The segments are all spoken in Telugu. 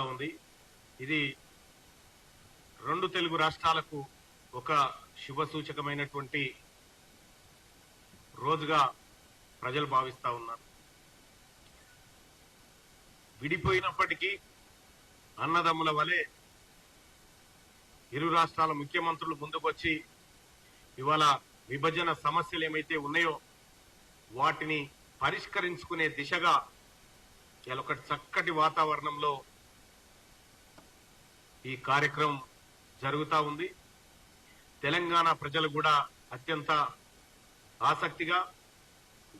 జరుగుతూ ఉంది. ఇది రెండు తెలుగు రాష్ట్రాలకు ఒక శుభ సూచకమైనటువంటి రోజుగా ప్రజలు భావిస్తా ఉన్నారు. విడిపోయినప్పటికీ అన్నదమ్ముల వలె ఇరు రాష్ట్రాల ముఖ్యమంత్రులు ముందుకొచ్చి ఇవాళ విభజన సమస్యలు ఏమైతే ఉన్నాయో వాటిని పరిష్కరించుకునే దిశగా ఇలా ఒక చక్కటి వాతావరణంలో ఈ కార్యక్రమం జరుగుతా ఉంది. తెలంగాణ ప్రజలు కూడా అత్యంత ఆసక్తిగా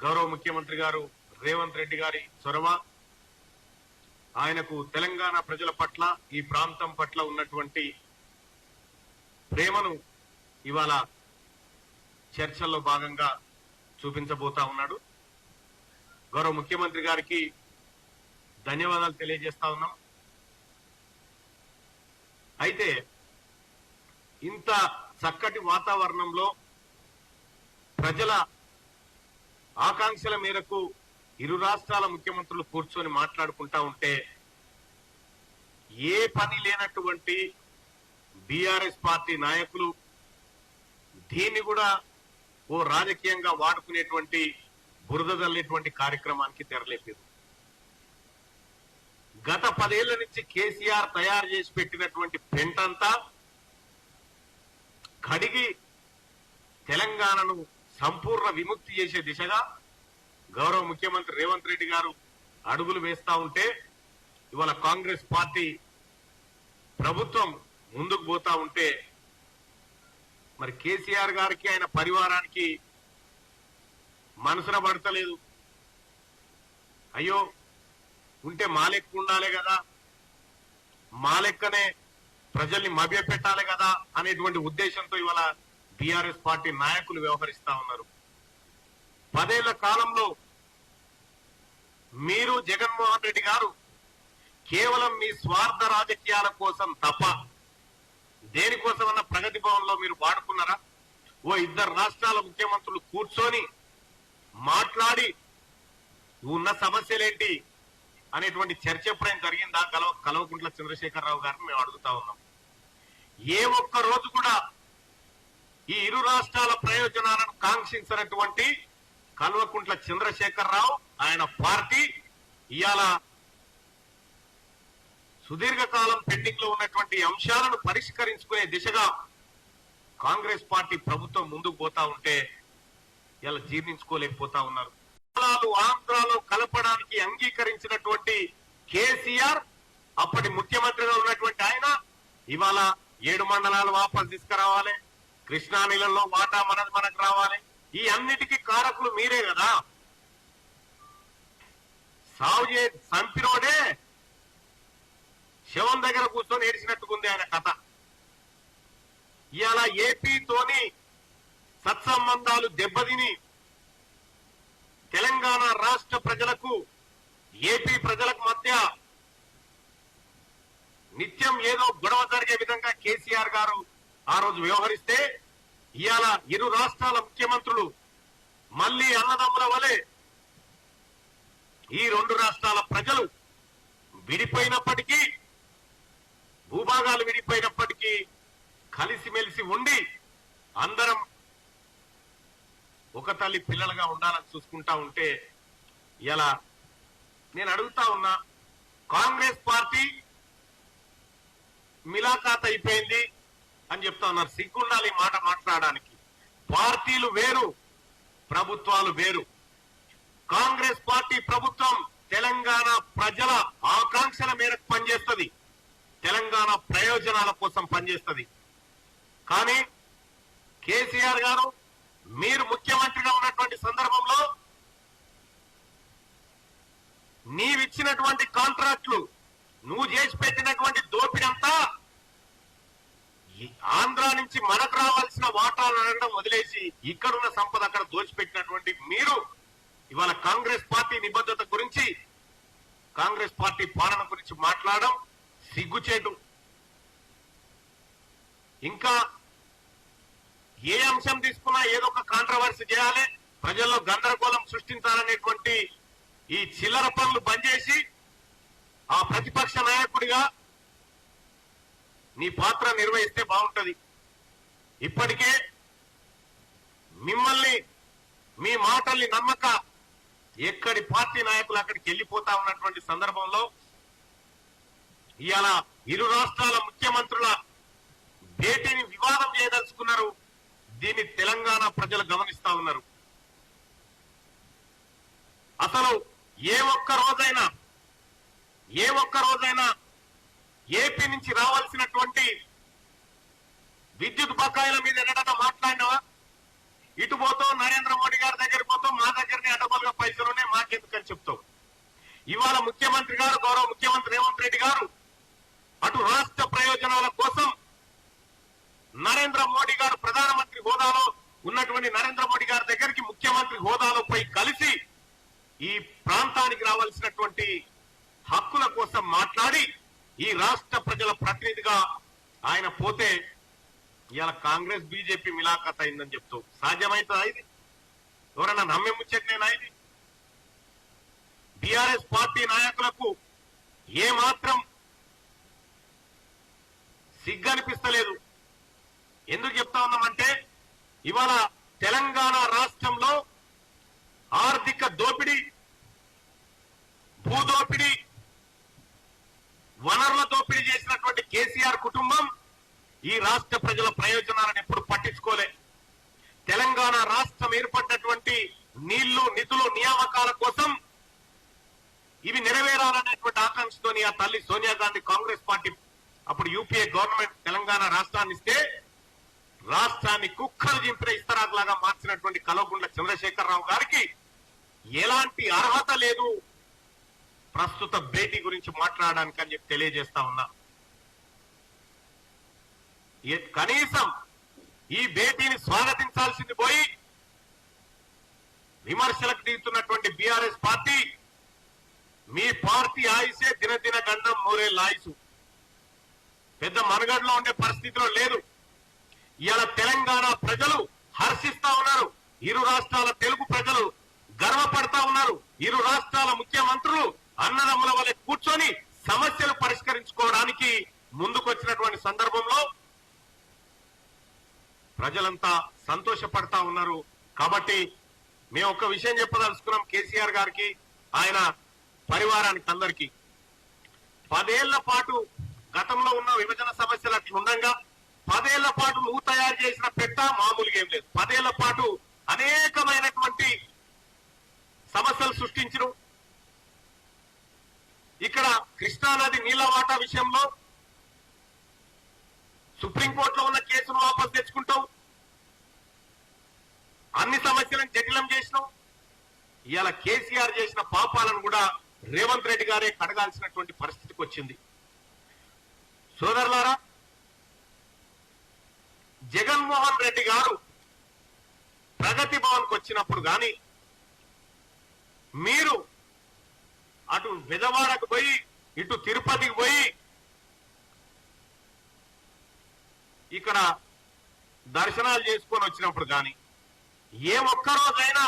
గౌరవ ముఖ్యమంత్రి గారు రేవంత్ రెడ్డి గారి చొరవ ఆయనకు తెలంగాణ ప్రజల పట్ల ఈ ప్రాంతం పట్ల ఉన్నటువంటి ప్రేమను ఇవాళ చర్చల్లో భాగంగా చూపించబోతా ఉన్నాడు. గౌరవ ముఖ్యమంత్రి గారికి ధన్యవాదాలు తెలియజేస్తా ఉన్నాం. అయితే ఇంత చక్కటి వాతావరణంలో ప్రజల ఆకాంక్షల మేరకు ఇరు రాష్ట్రాల ముఖ్యమంత్రులు కూర్చొని మాట్లాడుకుంటా ఉంటే ఏ పని లేనటువంటి బీఆర్ఎస్ పార్టీ నాయకులు దీన్ని కూడా ఓ రాజకీయంగా వాడుకునేటువంటి బురద జల్లేటువంటి కార్యక్రమానికి తెరలేపారు. గత పదేళ్ళ నుంచి కేసీఆర్ తయారు చేసి పెట్టినటువంటి పెంటంతా కడిగి తెలంగాణను సంపూర్ణ విముక్తి చేసే దిశగా గౌరవ ముఖ్యమంత్రి రేవంత్ రెడ్డి గారు అడుగులు వేస్తా ఉంటే ఇవాళ కాంగ్రెస్ పార్టీ ప్రభుత్వం ముందుకు పోతా ఉంటే మరి కేసీఆర్ గారికి ఆయన పరివారానికి మనసున పడతలేదు. అయ్యో ఉంటే మాలెక్కు ఉండాలి కదా. మాలెక్కనే ప్రజల్ని మభ్యపెట్టాలి కదా అనేటువంటి ఉద్దేశంతో ఇవాళ బీఆర్ఎస్ పార్టీ నాయకులు వ్యవహరిస్తా ఉన్నారు. పదేళ్ళ కాలంలో మీరు జగన్మోహన్ రెడ్డి గారు కేవలం మీ స్వార్థ రాజకీయాల కోసం తప్ప దేనికోసమన్నా ప్రగతి భవన్లో మీరు వాడుకున్నారా? ఓ ఇద్దరు రాష్ట్రాల ముఖ్యమంత్రులు కూర్చొని మాట్లాడి ఉన్న సమస్యలేంటి? అనేటువంటి చర్చ ఎప్పుడైనా జరిగిందా? కలవ కలవకుంట్ల చంద్రశేఖరరావు గారిని మేము అడుగుతా ఉన్నాం. ఏ ఒక్క రోజు కూడా ఈ ఇరు రాష్ట్రాల ప్రయోజనాలను కాంక్షించినటువంటి కల్వకుంట్ల చంద్రశేఖరరావు ఆయన పార్టీ ఇవాళ సుదీర్ఘకాలం పెండింగ్లో ఉన్నటువంటి అంశాలను పరిష్కరించుకునే దిశగా కాంగ్రెస్ పార్టీ ప్రభుత్వం ముందుకు పోతా ఉంటే ఇలా జీర్ణించుకోలేకపోతా ఉన్నారు. ఆంధ్రాలో కలపడానికి అంగీకరించినటువంటి కేసీఆర్ అప్పటి ముఖ్యమంత్రిగా ఉన్నటువంటి ఆయన ఇవాళ ఏడు మండలాలు వాపసు తీసుకురావాలి కృష్ణా నీళ్ళలో వాటా మనది మనకు రావాలి. ఈ అన్నిటికీ కారకులు మీరే కదా. సాగు చే చంపినోడే శవం దగ్గర కూర్చొని ఏడిచినట్టుకుంది ఆయన కథ. ఇవాళ ఏపీతోని సత్సంబంధాలు దెబ్బతిని ప్రజలకు ఏపీ ప్రజలకు మధ్య నిత్యం ఏదో గొడవ జరిగే విధంగా కేసీఆర్ గారు ఆ రోజు వ్యవహరిస్తే ఇవాళ ఇరు రాష్ట్రాల ముఖ్యమంత్రులు మళ్ళీ అన్నదమ్ముల వలె ఈ రెండు రాష్ట్రాల ప్రజలు విడిపోయినప్పటికీ భూభాగాలు విడిపోయినప్పటికీ కలిసిమెలిసి ఉండి అందరం ఒక తల్లి పిల్లలుగా ఉండాలని చూసుకుంటా ఉంటే ఇలా నేను అడుగుతా ఉన్నా కాంగ్రెస్ పార్టీ మిలాఖాత్ అయిపోయింది అని చెప్తా ఉన్నారు. సిగ్గుండాలి ఈ మాట మాట్లాడడానికి. పార్టీలు వేరు ప్రభుత్వాలు వేరు. కాంగ్రెస్ పార్టీ ప్రభుత్వం తెలంగాణ ప్రజల ఆకాంక్షల మేరకు పనిచేస్తుంది. తెలంగాణ ప్రయోజనాల కోసం పనిచేస్తుంది. కానీ కేసీఆర్ గారు మీరు ముఖ్యమంత్రిగా ఉన్నటువంటి సందర్భంలో ఇచ్చినటువంటి కాంట్రాక్ట్లు నువ్వు చేసి పెట్టినటువంటి దోపిడంతా ఆంధ్ర నుంచి మనకు రావాల్సిన వాటాలు అనడం వదిలేసి ఇక్కడున్న సంపద అక్కడ దోచిపెట్టినటువంటి మీరు ఇవాళ కాంగ్రెస్ పార్టీ నిబద్ధత గురించి కాంగ్రెస్ పార్టీ పాలన గురించి మాట్లాడడం సిగ్గుచేటు. ఇంకా ఏ అంశం తీసుకున్నా ఏదో ఒక కాంట్రవర్సీ చేయాలి ప్రజల్లో గందరగోళం సృష్టించాలనేటువంటి ఈ చిల్లర పనులు బంద్ చేసి ఆ ప్రతిపక్ష నాయకుడిగా నీ పాత్ర నిర్వహిస్తే బాగుంటది. ఇప్పటికే మిమ్మల్ని మీ మాటల్ని నమ్మక ఎక్కడి పార్టీ నాయకులు అక్కడికి వెళ్ళిపోతా ఉన్నటువంటి సందర్భంలో ఇవాళ ఇరు రాష్ట్రాల ముఖ్యమంత్రుల భేటీని వివాదం చేయదలుచుకున్నారు. దీన్ని తెలంగాణ ప్రజలు గమనిస్తా ఉన్నారు. అసలు ఏ ఒక్క రోజైనా ఏ ఒక్క రోజైనా ఏపీ నుంచి రావాల్సినటువంటి విద్యుత్ బకాయిల మీద ఎన్నడన్నా మాట్లాడినావా? ఇటు పోతాం నరేంద్ర మోడీ గారి దగ్గర పోతాం మా దగ్గరనే అడబలుగా పైసలు ఉన్నాయి మాకెందుకని చెప్తావు? ఇవాళ ముఖ్యమంత్రి గారు గౌరవ ముఖ్యమంత్రి రేవంత్ రెడ్డి గారు అటు రాష్ట్ర ప్రయోజనాల కోసం నరేంద్ర మోడీ గారు ప్రధానమంత్రి హోదాలో ఉన్నటువంటి నరేంద్ర మోడీ గారి దగ్గరికి ముఖ్యమంత్రి హోదాలో పై ప్రాంతానికి రావాల్సినటువంటి హక్కుల కోసం మాట్లాడి ఈ రాష్ట్ర ప్రజల ప్రతినిధిగా ఆయన పోతే ఇవాళ కాంగ్రెస్ బీజేపీ మిలాఖత్ అయిందని చెప్తూ సాధ్యమవుతుందా ఇది? ఎవరన్నా నమ్మే ముచ్చట్నేనా ఇది? బీఆర్ఎస్ పార్టీ నాయకులకు ఏ మాత్రం సిగ్గనిపిస్తలేదు. ఎందుకు చెప్తా ఉన్నామంటే ఇవాళ తెలంగాణ రాష్ట్రంలో ఆర్థిక దోపిడీ కేసీఆర్ కుటుంబం ఈ రాష్ట్ర ప్రజల ప్రయోజనాలను ఎప్పుడు పట్టించుకోలే. తెలంగాణ రాష్ట్రం ఏర్పడినటువంటి నీళ్ళు నిధులు నియామకాల కోసం ఇవి నెరవేరాలనేటువంటి ఆకాంక్షతోని ఆ తల్లి సోనియా గాంధీ కాంగ్రెస్ పార్టీ అప్పుడు యూపీఏ గవర్నమెంట్ తెలంగాణ రాష్ట్రాన్ని ఇస్తే రాష్ట్రాన్ని కుక్కలు చింపిన ఇస్తరాకులాగా మార్చినటువంటి కలవగుండ్ల చంద్రశేఖరరావు గారికి ఎలాంటి అర్హత లేదు. ప్రస్తుత భేటీ గురించి మాట్లాడడానికి అని చెప్పి తెలియజేస్తా ఉన్నా. కనీసం ఈ భేటీని స్వాగతించాల్సింది పోయి విమర్శలకు దిగుతున్నటువంటి బీఆర్ఎస్ పార్టీ మీ పార్టీ ఆయుసే దినదిన గండం మూరేళ్ళ ఆయుసు పెద్ద మనగడలో ఉండే పరిస్థితిలో లేదు. ఇవాళ తెలంగాణ ప్రజలు హర్షిస్తా ఉన్నారు. ఇరు రాష్ట్రాల తెలుగు ప్రజలు గర్వపడతా ఉన్నారు. ఇరు రాష్ట్రాల ముఖ్యమంత్రులు అన్నదమ్ముల వలె కూర్చొని సమస్యలు పరిష్కరించుకోవడానికి ముందుకొచ్చినటువంటి సందర్భంలో ప్రజలంతా సంతోషపడతా ఉన్నారు. కాబట్టి మేము ఒక విషయం చెప్పదలుచుకున్నాం కేసీఆర్ గారికి ఆయన పరివారానికి అందరికీ. పదేళ్ళ పాటు గతంలో ఉన్న విభజన సమస్యలు అట్లా ఉండగా పదేళ్ళ పాటు నువ్వు తయారు చేసిన పెట్ట మామూలుగా ఏం లేదు. పదేళ్ళ పాటు అనేకమైనటువంటి సమస్యలు సృష్టించరు. ఇక్కడ కృష్ణానది నీళ్ళ వాటా విషయంలో సుప్రీంకోర్టులో ఉన్న కేసును వాపసు తెచ్చుకుంటావు అన్ని సమస్యలను జటిలం చేసినావు ఇవాళ కేసీఆర్ చేసిన పాపాలను కూడా రేవంత్ రెడ్డి గారే కడగాల్సినటువంటి పరిస్థితికి వచ్చింది. సోదరులారా జగన్మోహన్ రెడ్డి గారు ప్రగతి భవన్కి వచ్చినప్పుడు కానీ మీరు అటు విజయవాడకు పోయి ఇటు తిరుపతికి పోయి ఇక్కడ దర్శనాలు చేసుకొని వచ్చినప్పుడు కానీ ఏ ఒక్కరోజైనా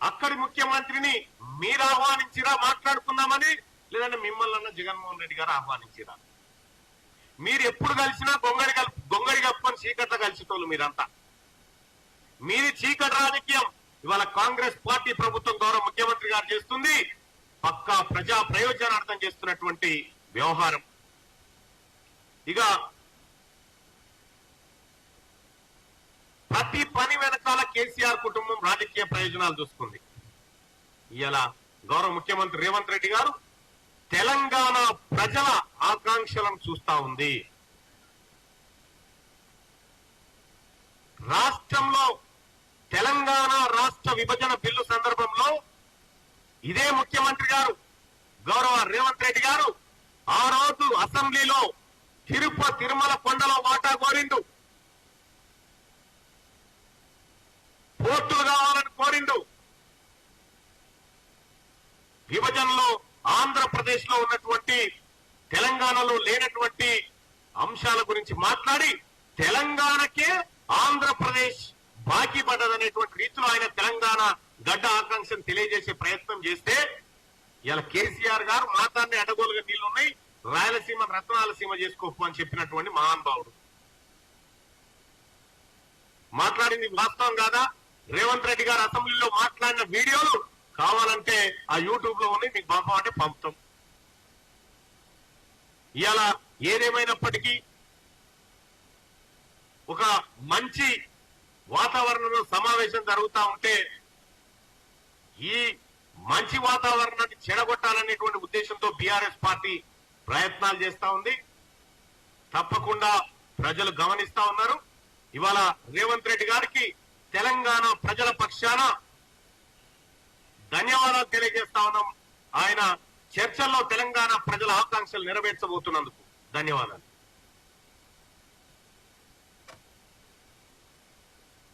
అక్కడి ముఖ్యమంత్రిని మీరు ఆహ్వానించిరా మాట్లాడుకుందామని లేదంటే మిమ్మల్ని అన్న జగన్మోహన్ రెడ్డి గారు ఆహ్వానించిరా? మీరు ఎప్పుడు కలిసినా గొంగడి గొంగడి కప్పుకొని చీకట్ల కలిసేటోళ్ళు మీరంతా. మీది చీకటి రాజకీయం. ఇవాళ కాంగ్రెస్ పార్టీ ప్రభుత్వం గౌరవ ముఖ్యమంత్రి గారు చేస్తుంది పక్కా ప్రజా ప్రయోజనార్థం చేస్తున్నటువంటి వ్యవహారం. ఇక ప్రతి పని వెనకాల కేసీఆర్ కుటుంబం రాజకీయ ప్రయోజనాలు చూసుకుంది. ఇలా గౌరవ ముఖ్యమంత్రి రేవంత్ రెడ్డి గారు తెలంగాణ ప్రజల ఆకాంక్షలను చూస్తా ఉంది. రాష్ట్రంలో తెలంగాణ రాష్ట్ర విభజన బిల్లు సందర్భంలో ఇదే ముఖ్యమంత్రి గారు గౌరవ రేవంత్ రెడ్డి గారు ఆ రోజు అసెంబ్లీలో తిరుప తిరుమల కొండలో వాటా కోరిండు. ఓట్లు కావాలని కోరిండు. విభజనలో ఆంధ్రప్రదేశ్లో ఉన్నటువంటి తెలంగాణలో లేనటువంటి అంశాల గురించి మాట్లాడి తెలంగాణకే ఆంధ్రప్రదేశ్ బాకీ పడ్డదనేటువంటి రీతిలో ఆయన తెలంగాణ గడ్డ ఆకాంక్షను తెలియజేసే ప్రయత్నం చేస్తే ఇలా కేసీఆర్ గారు మాతాన్ని అడగోలుగా నీళ్ళున్నాయి రాయలసీమ రత్నాలసీమ చేసుకోపు అని చెప్పినటువంటి మహానుభావుడు. మాట్లాడింది వాస్తవం కాదా? రేవంత్ రెడ్డి గారు అసెంబ్లీలో మాట్లాడిన వీడియోలు కావాలంటే ఆ యూట్యూబ్లో ఉన్నాయి మీకు పంపమంటే పంపుతాం. ఇవాళ ఏదేమైనప్పటికీ ఒక మంచి వాతావరణంలో సమావేశం జరుగుతా ఉంటే ఈ మంచి వాతావరణాన్ని చెడగొట్టాలనేటువంటి ఉద్దేశంతో బీఆర్ఎస్ పార్టీ ప్రయత్నాలు చేస్తా ఉంది. తప్పకుండా ప్రజలు గమనిస్తా ఉన్నారు. ఇవాళ రేవంత్ రెడ్డి గారికి తెలంగాణ ప్రజల పక్షాన ధన్యవాదాలు తెలియజేస్తా ఉన్నాం. ఆయన చర్చల్లో తెలంగాణ ప్రజల ఆకాంక్షలు నెరవేర్చబోతున్నందుకు ధన్యవాదాలు.